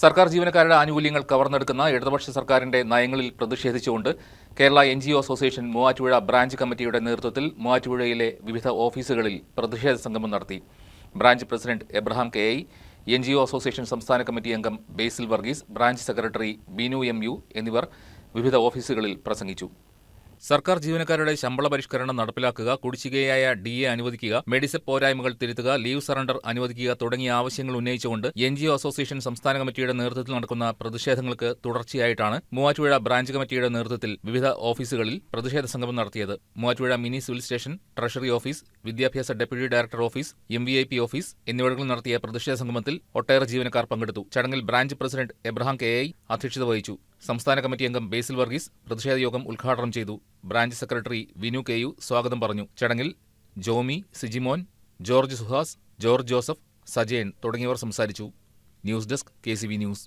സർക്കാർ ജീവനക്കാരുടെ ആനുകൂല്യങ്ങൾ കവർന്നെടുക്കുന്ന ഇടതുപക്ഷ സർക്കാരിന്റെ നയങ്ങളിൽ പ്രതിഷേധിച്ചുകൊണ്ട് Kerala N G O association Muvattupuzha branch കമ്മിറ്റിയുടെ നേതൃത്വത്തിൽ മൂവാറ്റുപുഴയിലെ വിവിധ ഓഫീസുകളിൽ പ്രതിഷേധ സംഗമം നടത്തി. Branch president Abraham K I N G O association സംസ്ഥാന കമ്മിറ്റി അംഗം Basil Varghese branch secretary Binu M U എന്നിവർ വിവിധ ഓഫീസുകളിൽ പ്രസംഗിച്ചു. സർക്കാർ ജീവനക്കാരുടെ ശമ്പള പരിഷ്കരണം നടപ്പിലാക്കുക കുടിശ്ശികയായ ഡി എ അനുവദിക്കുക മെഡിസെപ്പ് പോരായ്മകൾ തിരുത്തുക ലീവ് സറണ്ടർ അനുവദിക്കുക തുടങ്ങിയ ആവശ്യങ്ങൾ ഉന്നയിച്ചുകൊണ്ട് എൻ ജി ഒ അസോസിയേഷൻ സംസ്ഥാന കമ്മിറ്റിയുടെ നേതൃത്വത്തിൽ നടക്കുന്ന പ്രതിഷേധങ്ങൾക്ക് തുടർച്ചയായിട്ടാണ് മൂവാറ്റുപുഴ ബ്രാഞ്ച് കമ്മിറ്റിയുടെ നേതൃത്വത്തിൽ വിവിധ ഓഫീസുകളിൽ പ്രതിഷേധ സംഗമം നടത്തിയത്. Muvattupuzha mini civil station treasury office വിദ്യാഭ്യാസ deputy director office M V I P office എന്നിവിടങ്ങളിൽ നടത്തിയ പ്രതിഷേധ സംഗമത്തിൽ ഒട്ടേറെ ജീവനക്കാർ പങ്കെടുത്തു. ചടങ്ങിൽ branch president Abraham K I അധ്യക്ഷത വഹിച്ചു. സംസ്ഥാന കമ്മിറ്റി അംഗം ബേസിൽ വർഗീസ് പ്രതിഷേധ യോഗം ഉദ്ഘാടനം ചെയ്തു. ബ്രാഞ്ച് സെക്രട്ടറി വിനു കെയു സ്വാഗതം പറഞ്ഞു. ചടങ്ങിൽ Jomi Sijimon George Suhas George Joseph Sajayan തുടങ്ങിയവർ സംസാരിച്ചു. News desk K news.